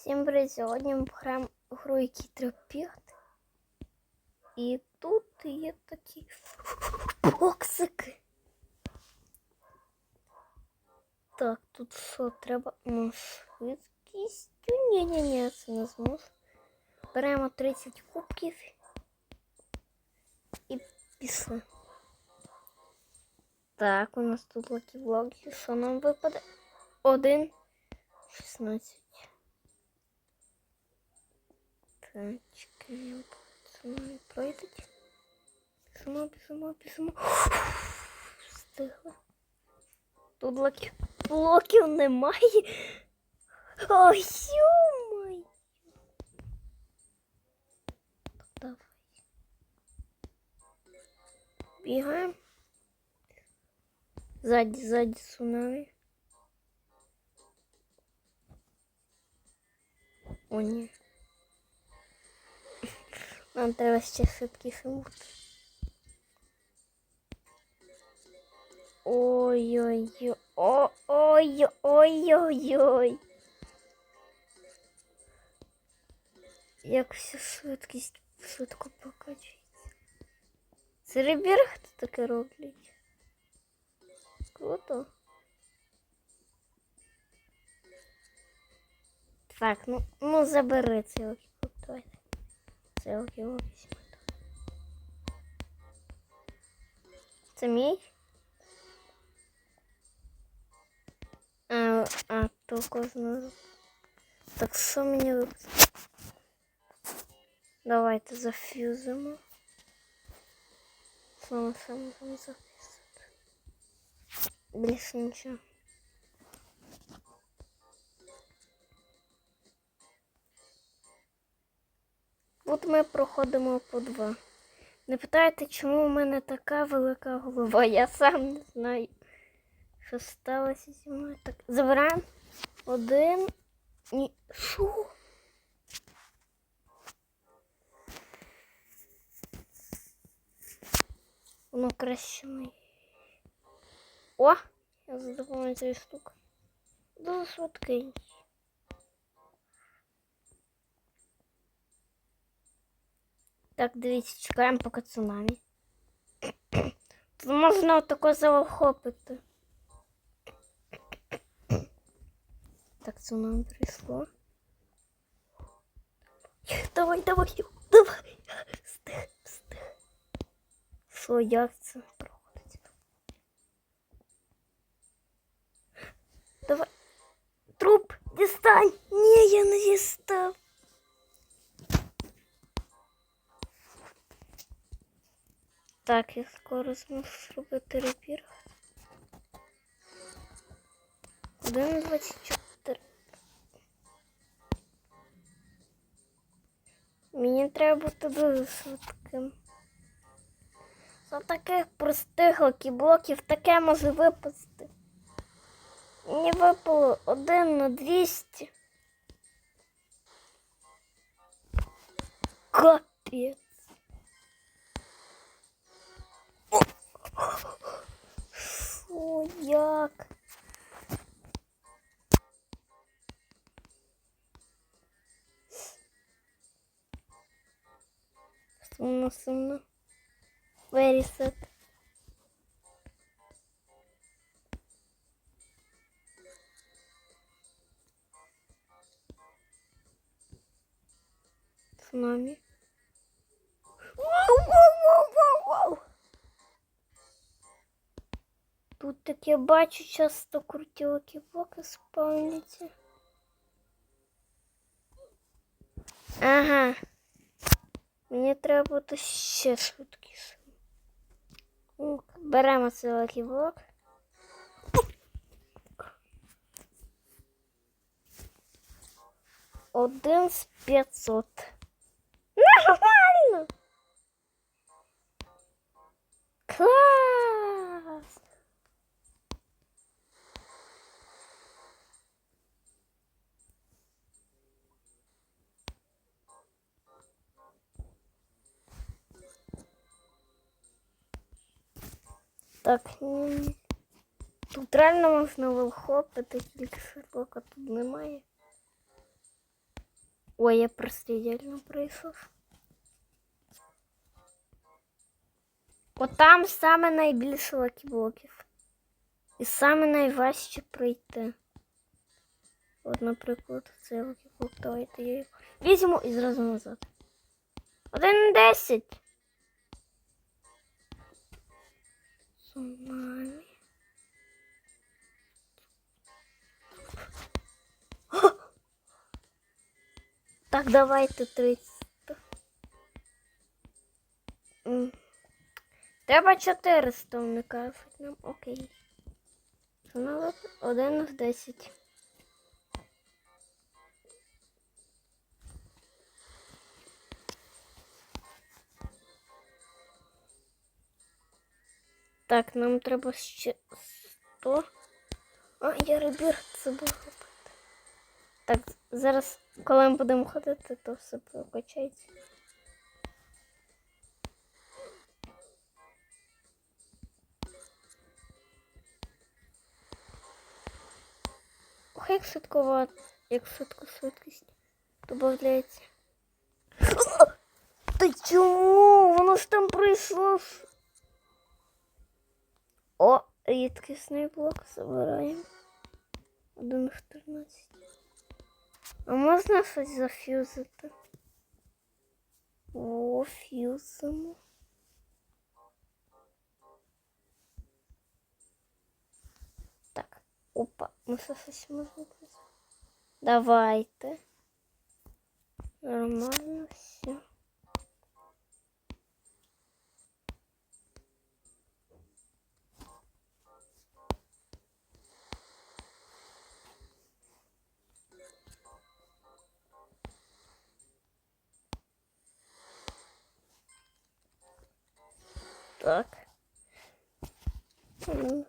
Всім привіт! Сьогодні ми пограємо в гру, який бігати. І тут є такі боксики. Так, тут що треба? Ну, швидкістю? Ні-ні-ні, це не зможу. Беремо 30 кубків і пішли. Так, у нас тут лакі блоки. Що нам випаде? Один. 16. Так, чекаємо, пройдуть. Біжимо, біжимо, біжимо. Встигли. Тут блоків, блоків немає. Ой, юмай. Давай. Бігаємо. Ззаді, ззаді цунамі. О, ні. Нам треба ще швидкіше бути. Ой-ой-ой. Ой-ой-ой-ой. Як вся швидкість швидко прокачується. Це ребір хто таке роблять? Круто. Так, ну, ну забери цей. Цей окіпок візьму. Це мій? А, а то кожного. Так що мені випустити? Давайте зафюзимо. Саме саме саме записати. Більше нічого. От ми проходимо по два. Не питайте, чому у мене така велика голова. Я сам не знаю, що сталося зі мною. Так, забираємо один. Ні. Що? Воно краще мої. О! Я за допомогою цієї штуки. Дуже швидкий. Так, дивіться, чекаємо поки цунамі. Тут можна отако заохопити. Так, цунамі прийшло. Давай, давай, давай. Встиг, встиг. Що, як це Так, я скоро зможу зробити репір. 1.24. Мені треба бути дуже швидким. За таких простих лакіблоків таке може випасти. Мені випало 1 на 200. Капець. О, як? Сумно, сумно. Вирісет. Тут таке бачу часто круті лакіблоки спавняться. Ага. Мені треба бути ще швидкіше. Ну, Беремо цей лакіблок. Один з п'ятсот. Нормально! Клас! Так, ні. Тут реально можна вилхопити, тільки шерлока тут немає. Ой, я просто ідеально пройшов. От там саме найбільше лакіблоків. І саме найважче пройти. От, наприклад, цей лакіблок. Давайте я його візьму і зразу назад. Один десять. Цунамі. Так, давайте 30. М. Треба 400 вмикають нам. Окей. Знову 1 в 10. Так, нам треба ще 100. А, я ребір забув робити. Так, зараз, коли ми будемо ходити, то все прокачається. Ох, як швидковато, як швидко швидкість додається. Та чому? Воно ж там прийшло. О, рідкісний блок забираємо. Один в 13. А можна щось зафюзити? О, фюзимо. Так, опа, ми ще щось можемо фюзити. Давайте. Нормально все. Так. Ну.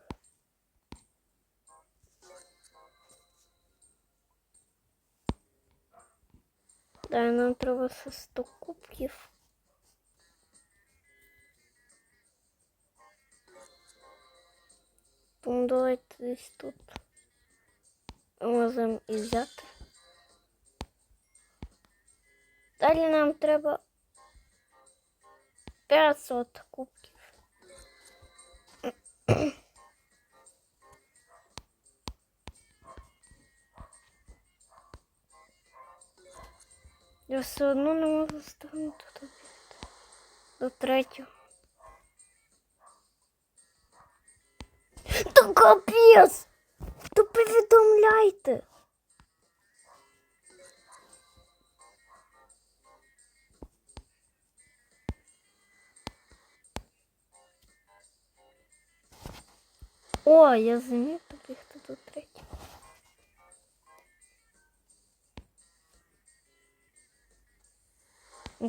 Да, нам треба ще 100 кубків. Тому давайте десь тут можемо і взяти. Далі нам треба 500 кубків. Я все одно не можу встигнути до, до третього. Та капець! То повідомляйте! О, я зумів добігти до третього.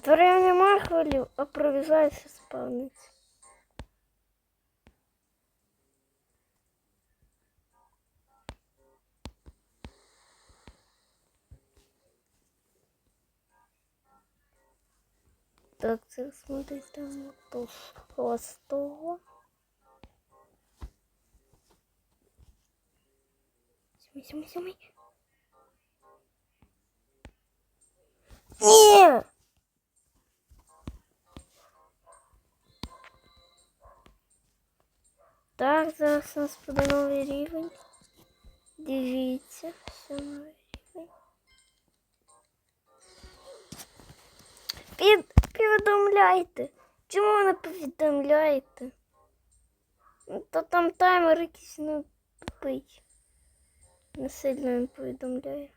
Творив нема хвилів, а провізається спавниться. Так, це смотрить там то хвостого. Сьомий, сьомий, сьомий. Ні! Так, зараз у нас буде новий рівень. Дивіться, все новий рівень. Під, повідомляйте. Чому ви не повідомляєте? Ну, То там таймер якийсь не тупий. Не сильно він повідомляє.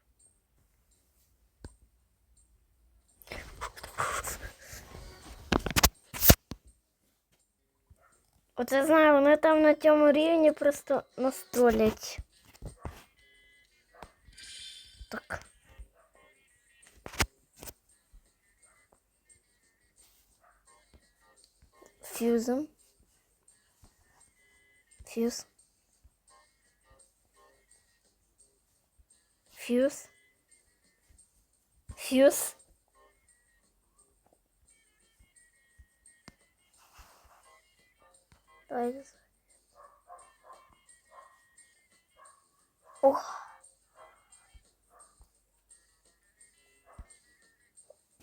Оце знаю, вони там на цьому рівні просто настолять. Так. Фьюзом. Фьюз. Фьюз. Фьюз. Давай. Ох.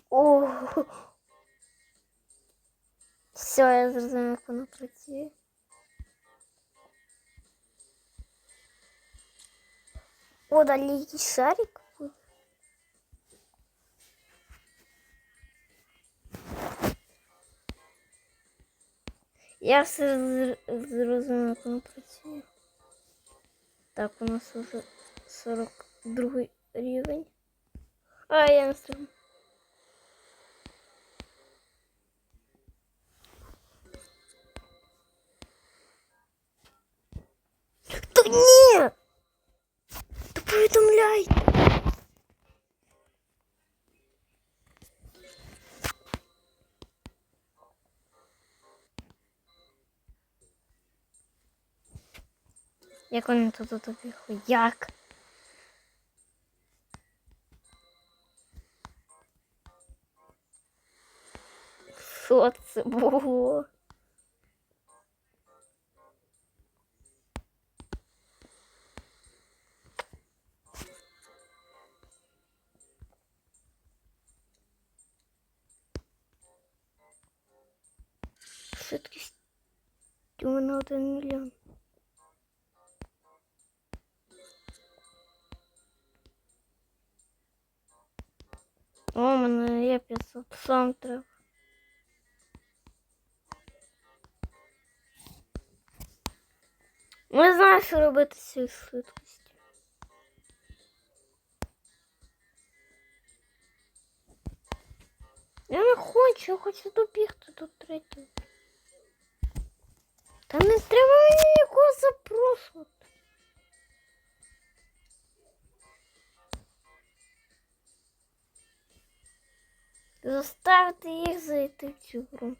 О. Все, я зрозумів, як воно. О, далі якийсь шарик. буде. Я все зр- зрозумів, як воно працює. Так, у нас уже 42 рівень. А, я не стрим. Та ні! Повідомляй! Як вони тут добігли? Як? Що це було? у мене один мільйон. О, у мене є 500. Сам треба. Не знаю, що робити з цією швидкістю. Я не хочу, я хочу добігти до третього. Та не треба мені нікого запрошувати. Заставити їх зайти в цю гру.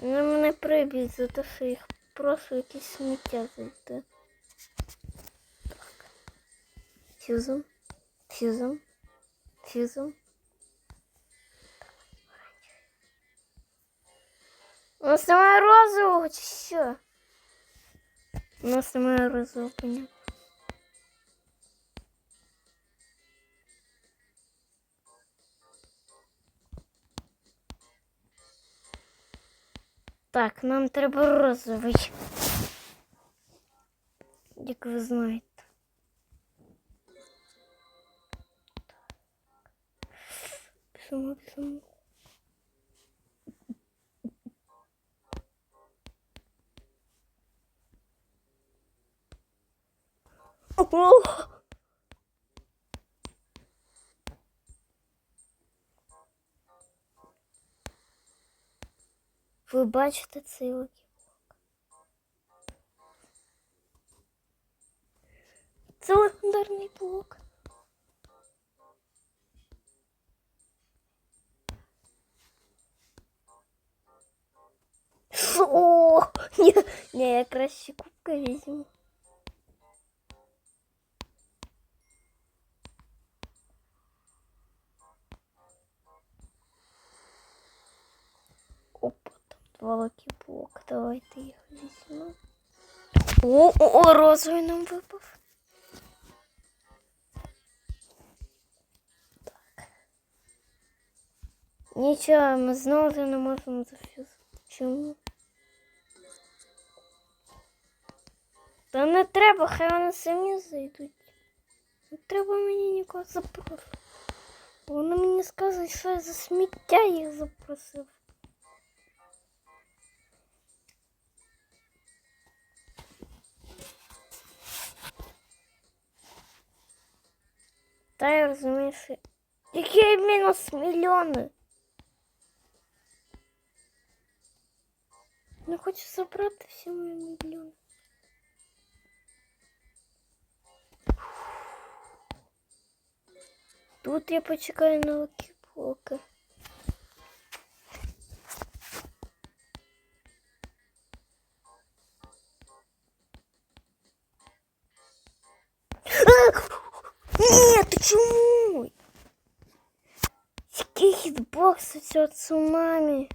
Вони мене приб'ють за те, що їх прошу якісь сміття зайти. Так. Фюзом. Фюзом. Фюзом. У нас немає розового, чи що? У нас немає розового, понятно. Так, нам треба розовий. Як ви знаєте. Біжимо, біжимо. Ви бачите цей лакіблок? Це легендарний блок. О, ні, ні, я краще кубка візьму. Лакіблока. Давайте їх візьмемо. О, о, о, розовий нам випав. Так. Нічого, ми знову не можемо зафюзити. Чому? Та не треба, хай вони самі зайдуть. Не треба мені нікого запрошувати. Вони мені скажуть, що я за сміття їх запросив. Та я розумію, що... Які мінус мільйони? Не хочу забрати всі мої мільйони. Тут я почекаю на лакіблоки. У цього цунамі?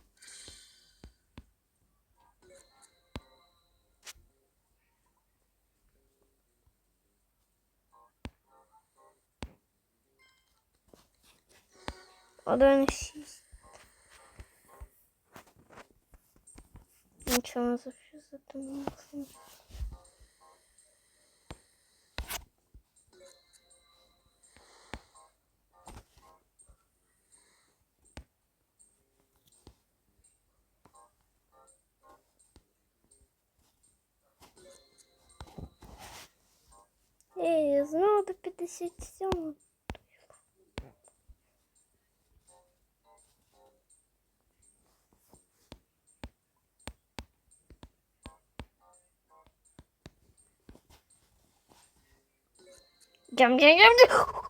Один шість. Нічого не зафізити не. До 57. Jam, jam, jam, jam.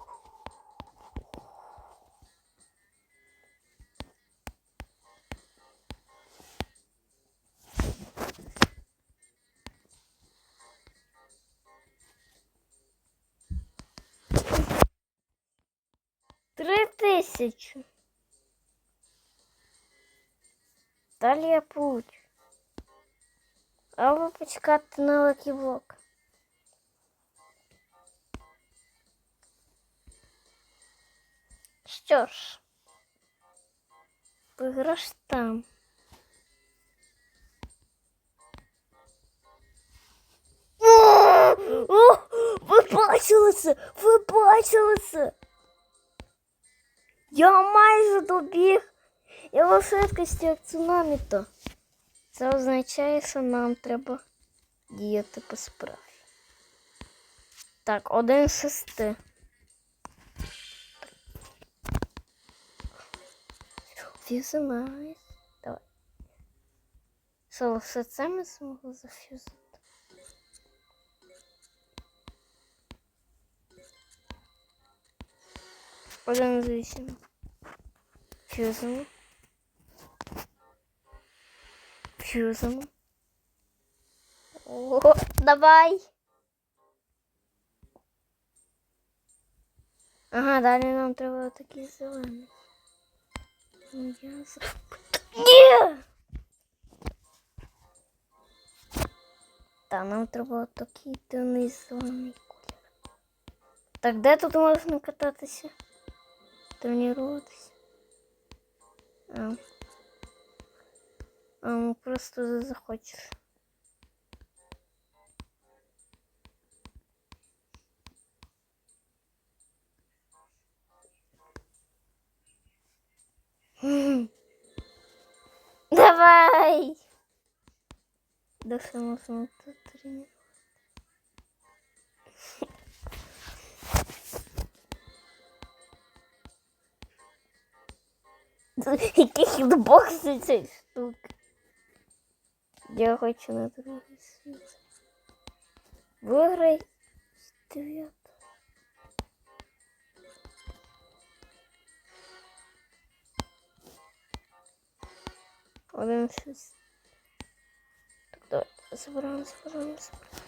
Тисячі. Далі я получу. Або почекати на лакіблок. Що ж, виграш там. О, о, ви бачили це? Ви бачили це? Я майже добіг. Я в швидкості як цунамі то. Це означає, що нам треба діяти по справі. Так, один з шести. Фюзинайз. Давай. Що, все це ми змогли зафюзити? Один з вісім. Фюзимо. Фюзимо. О, давай. Ага, далі нам треба такий зелений. Ну. Ні! Та нам треба такий темний зелений колір. Так де тут можна кататися? Тренуватися? А. А, ну просто захочеш. М. Давай! Да все можно тут тренировать. Який хітбокс цієї штуки. Я хочу на другий світ. Виграй дев'ят. Один шість. Так, давай, забираємо, забираємо, забираємо.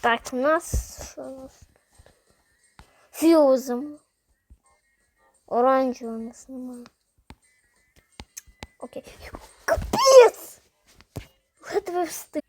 Так, у нас що у нас? Фьюзом. Оранжевого нас немає. Окей. Капець! Ледве встиг.